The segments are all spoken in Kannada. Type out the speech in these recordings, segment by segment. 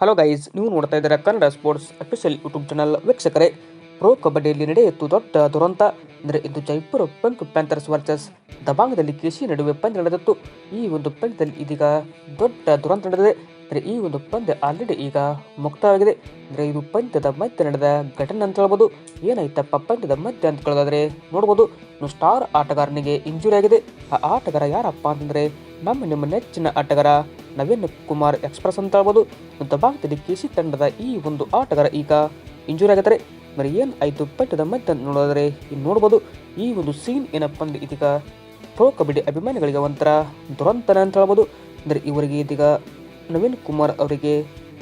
ಹಲೋ ಗೈಸ್ ನೀವು ನೋಡ್ತಾ ಇದ್ದೀರಾ Kannada sports official YouTube channel ವೀಕ್ಷಕರೇ. ಪ್ರೋ ಕಬಡ್ಡಿಯಲ್ಲಿ ನಡೆಯಿತು ದೊಡ್ಡ ದುರಂತ. ಅಂದರೆ ಇದು ಜೈಪುರ ಪಂಕ್ ಪ್ಯಾಂಥರ್ಸ್ ವರ್ಸಸ್ ದಬಾಂಗದಲ್ಲಿ ಕೇಸಿ ನಡುವೆ ಪಂದ್ಯ ನಡೆದಿತ್ತು. ಈ ಒಂದು ಪಂದ್ಯದಲ್ಲಿ ಇದೀಗ ದೊಡ್ಡ ದುರಂತ ನಡೆದಿದೆ. ಅಂದರೆ ಈ ಒಂದು ಪಂದ್ಯ ಆಲ್ರೆಡಿ ಈಗ ಮುಕ್ತವಾಗಿದೆ. ಅಂದರೆ ಇದು ಪಂದ್ಯದ ಮಧ್ಯೆ ನಡೆದ ಘಟನೆ ಅಂತ ಹೇಳ್ಬೋದು. ಏನಾಯ್ತಪ್ಪ ಪಂದ್ಯದ ಮಧ್ಯೆ ಅಂತ ಕೇಳೋದಾದರೆ ನೋಡ್ಬೋದು. ಸ್ಟಾರ್ ಆಟಗಾರನಿಗೆ ಇಂಜುರಿ ಆಗಿದೆ. ಆ ಆಟಗಾರ ಯಾರಪ್ಪ ಅಂತಂದರೆ ನಮ್ಮ ನಿಮ್ಮ ನೆಚ್ಚಿನ ಆಟಗಾರ ನವೀನ್ ಕುಮಾರ್ ಎಕ್ಸ್ಪ್ರೆಸ್ ಅಂತ ಹೇಳ್ಬೋದು. ದಬಾಗ್ತದೆ ಕೆ ಸಿ ತಂಡದ ಈ ಒಂದು ಆಟಗಾರ ಈಗ ಇಂಜುರಿ ಆಗಿದ್ದಾರೆ. ಮರಿ ಏನು ಆಯಿತು ಪಟ್ಟದ ಮಧ್ಯ ನೋಡಿದ್ರೆ ಇನ್ನು ನೋಡ್ಬೋದು. ಈ ಒಂದು ಸೀನ್ ಏನಪ್ಪ ಅಂದ್ರೆ ಇದೀಗ ಪ್ರೋ ಕಬಡ್ಡಿ ಅಭಿಮಾನಿಗಳಿಗೆ ಒಂಥರ ದುರಂತನ ಅಂತ ಹೇಳ್ಬೋದು. ಅಂದರೆ ಇವರಿಗೆ ಇದೀಗ ನವೀನ್ ಕುಮಾರ್ ಅವರಿಗೆ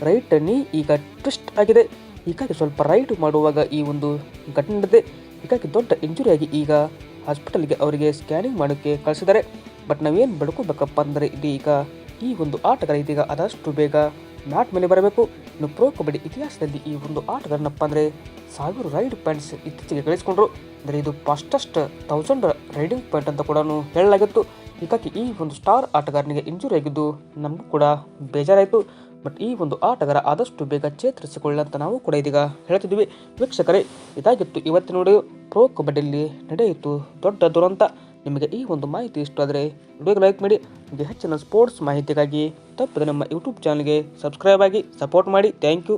ರೈಟ್ ನೀ ಈಗ ಟ್ವಿಸ್ಟ್ ಆಗಿದೆ. ಹೀಗಾಗಿ ಸ್ವಲ್ಪ ರೈಟ್ ಮಾಡುವಾಗ ಈ ಒಂದು ಘಟನೆ ನಡೆದಿದೆ. ಹೀಗಾಗಿ ದೊಡ್ಡ ಇಂಜುರಿಯಾಗಿ ಈಗ ಹಾಸ್ಪಿಟಲ್ಗೆ ಅವರಿಗೆ ಸ್ಕ್ಯಾನಿಂಗ್ ಮಾಡೋಕ್ಕೆ ಕಳಿಸಿದ್ದಾರೆ. ಬಟ್ ನಾವೇನು ಬಡ್ಕೋಬೇಕಪ್ಪ ಅಂದರೆ ಇದೀಗ ಈ ಒಂದು ಆಟಗಾರ ಇದೀಗ ಆದಷ್ಟು ಬೇಗ ಮ್ಯಾಟ್ ಮೇಲೆ ಬರಬೇಕು. ಇನ್ನು ಪ್ರೋ ಕಬಡ್ಡಿ ಇತಿಹಾಸದಲ್ಲಿ ಈ ಒಂದು ಆಟಗಾರನಪ್ಪ ಅಂದರೆ ಸಾವಿರ ರೈಡ್ ಪಾಯಿಂಟ್ಸ್ ಇತ್ತೀಚೆಗೆ ಗಳಿಸಿಕೊಂಡ್ರು. ಅಂದರೆ ಇದು ಫಾಸ್ಟೆಸ್ಟ್ ತೌಸಂಡ್ ರೈಡಿಂಗ್ ಪಾಯಿಂಟ್ ಅಂತ ಕೂಡ ಹೇಳಲಾಗಿತ್ತು. ಹೀಗಾಗಿ ಈ ಒಂದು ಸ್ಟಾರ್ ಆಟಗಾರನಿಗೆ ಇಂಜುರಿ ಆಗಿದ್ದು ನಮಗೂ ಕೂಡ ಬೇಜಾರಾಯಿತು. ಬಟ್ ಈ ಒಂದು ಆಟಗಾರ ಆದಷ್ಟು ಬೇಗ ಚೇತರಿಸಿಕೊಳ್ಳಿ ಅಂತ ನಾವು ಕೂಡ ಇದೀಗ ಹೇಳ್ತಿದ್ವಿ ವೀಕ್ಷಕರೇ, ಇದಾಗಿತ್ತು ಇವತ್ತಿನ ನೋಡಿ ಪ್ರೋ ಕಬಡ್ಡಿಯಲ್ಲಿ ನಡೆಯಿತು ದೊಡ್ಡ ದುರಂತ. ನಿಮಗೆ ಈ ಒಂದು ಮಾಹಿತಿ ಇಷ್ಟ ಆದರೆ ವಿಡಿಯೋಗೆ ಲೈಕ್ ಮಾಡಿ, ನಿಮಗೆ ಹೆಚ್ಚಿನ ಸ್ಪೋರ್ಟ್ಸ್ ಮಾಹಿತಿಗಾಗಿ ತಪ್ಪದೆ ನಮ್ಮ ಯೂಟ್ಯೂಬ್ ಚಾನಲ್ಗೆ ಸಬ್ಸ್ಕ್ರೈಬ್ ಆಗಿ ಸಪೋರ್ಟ್ ಮಾಡಿ. Thank you